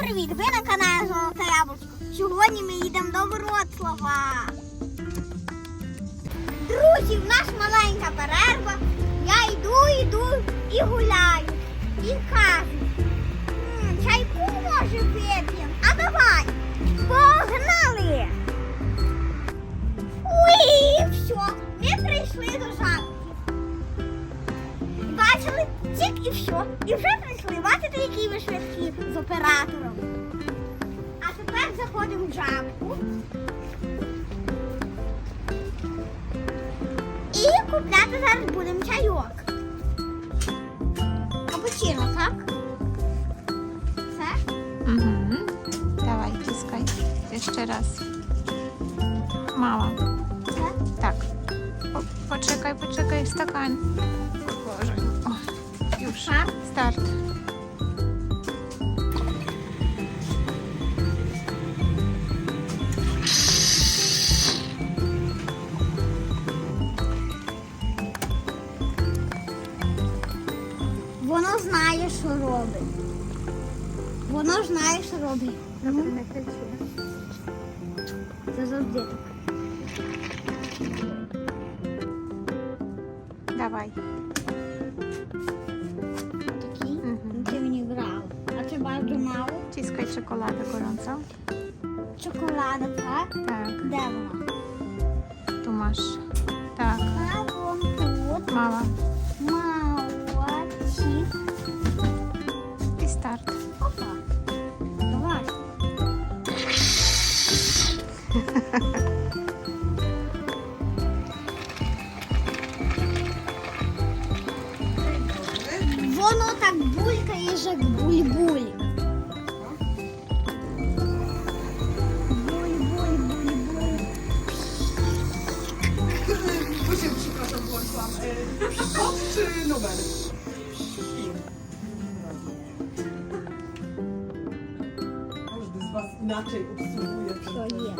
привіт! Ви на каналі Золоте Яблучко. Сьогодні ми їдемо до Вроцлава. Друзі, в нас маленька перерва. Я йду, йду і гуляю. І кажу, чайку може вип'ємо. А давай, погнали! Уй, все, ми прийшли до жабки. І все. І вже прийшли. Бачите, які ви швидкі з оператором. А тепер заходимо в жабку. І купляти зараз будемо чайок. Капучино, так? Все? Угу. Давай, тискай. Jeszcze raz. Мало. Все? Так. По- Poczekaj, poczekaj, Start. Воно знає, що робить. Воно знає, що робить. Не кричи. Це завжди так. Давай. Мало. Ciskaj czekoladę gorącą. Чоколада, так? Tak, Де вона? tu masz. Tak, А вон тут. mała. Молодці. I start. Опа. Давай. Воно так булькає, як буль-буль. Kod czy numer? Każdy z Was inaczej obsługuje. To nie.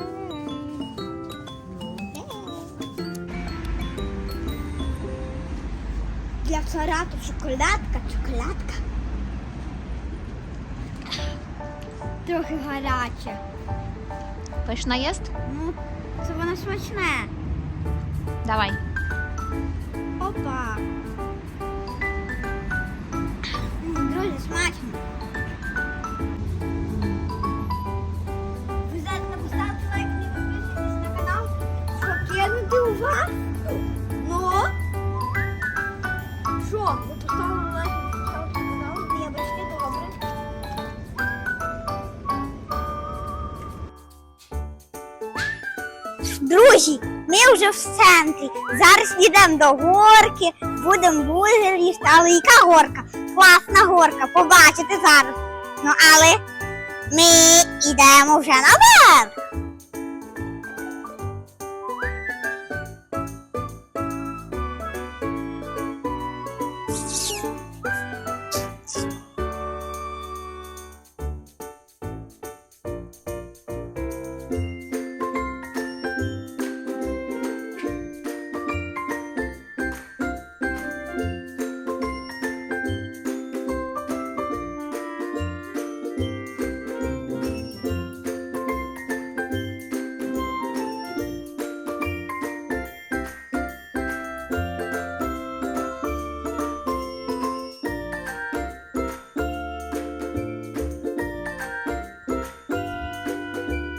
Dla psora to czekoladka, czekoladka. Trochę haracie. Pyszna jest? No, co ona smaczne. Dawaj. Опа. Друзі, смачно. Друзі, ми вже в центрі. Зараз йдемо до горки, будемо бургер їсти. Але яка горка? Класна горка, побачите зараз. Ну але ми йдемо вже наверх.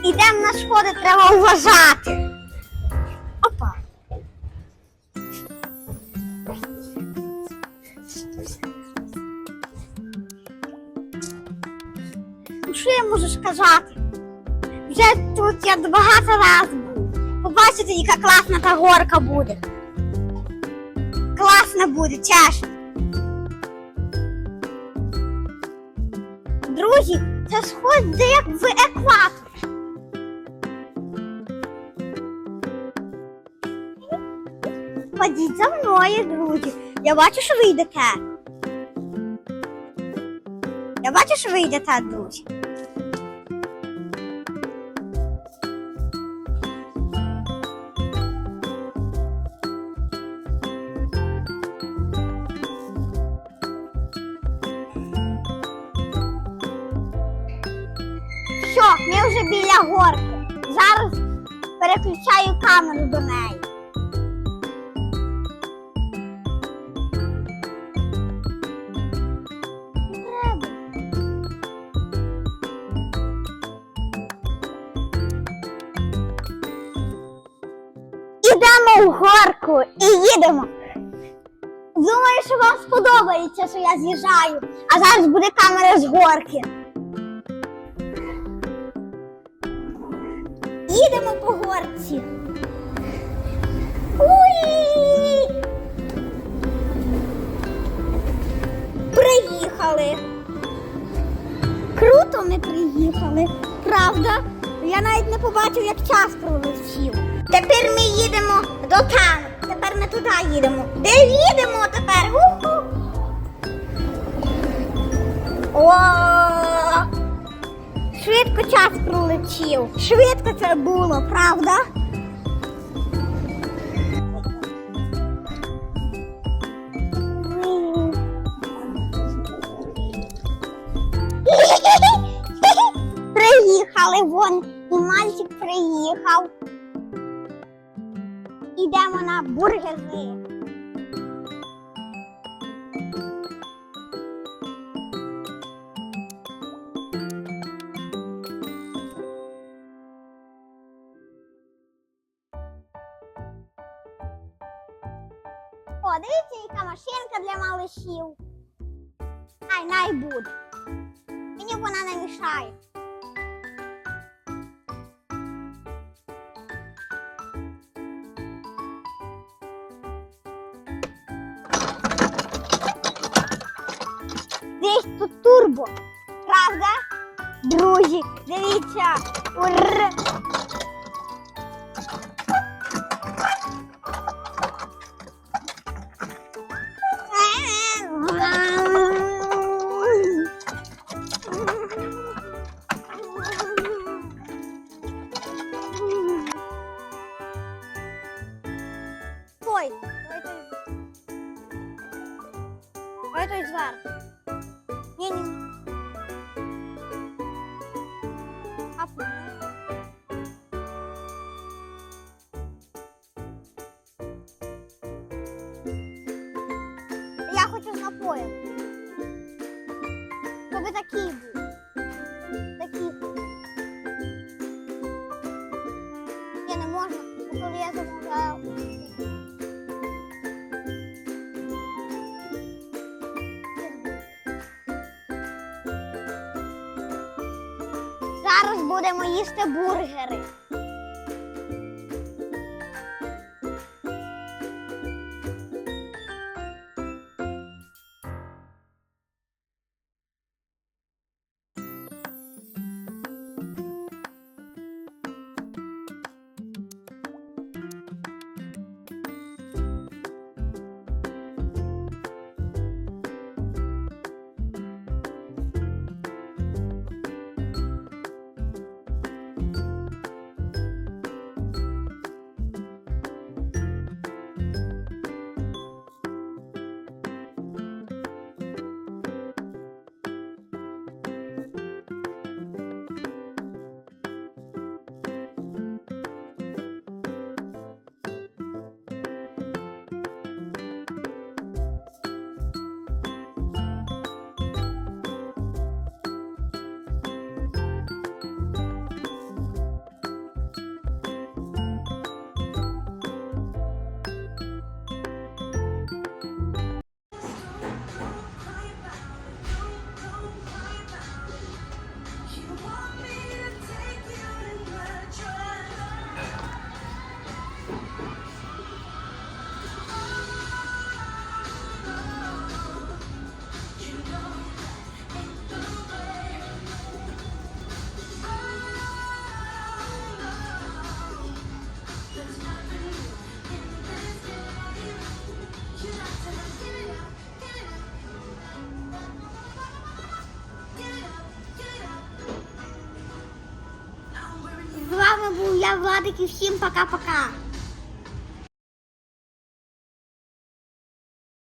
Ідемо на сходи, треба вважати. Опа. Ну, що я можу сказати? Вже тут я багато разів був. Побачите, яка класна та горка буде. Класна буде, чесно. Друзі, це сход як в екватор. Ходіть за мною, друзі. Я бачу, що ви йдете. Я бачу, що ви йдете, друзі. вже біля горки. Зараз переключаю камеру до неї. В горку і їдемо. Думаю, що вам сподобається, що я з'їжджаю, а зараз буде камера з горки. Їдемо по горці. Уї! Приїхали. Круто ми приїхали, правда? Я навіть не побачив, як час пролетів. Тепер ми їдемо до там. Тепер ми туди їдемо. Де їдемо тепер? Уху. О! Швидко час пролетів. Швидко це було, правда? Приїхали вон, і мальчик приїхав. Ідемо на бургери. О, дивіться, яка машинка для малышів. Ай, най буде. Мені вона не мішає. Десь тут турбо. Правда? Друзі, дивіться. Ур. Ой, давай той. Давай 给你 будемо їсти бургери. Я, Владик, і всім пока-пока.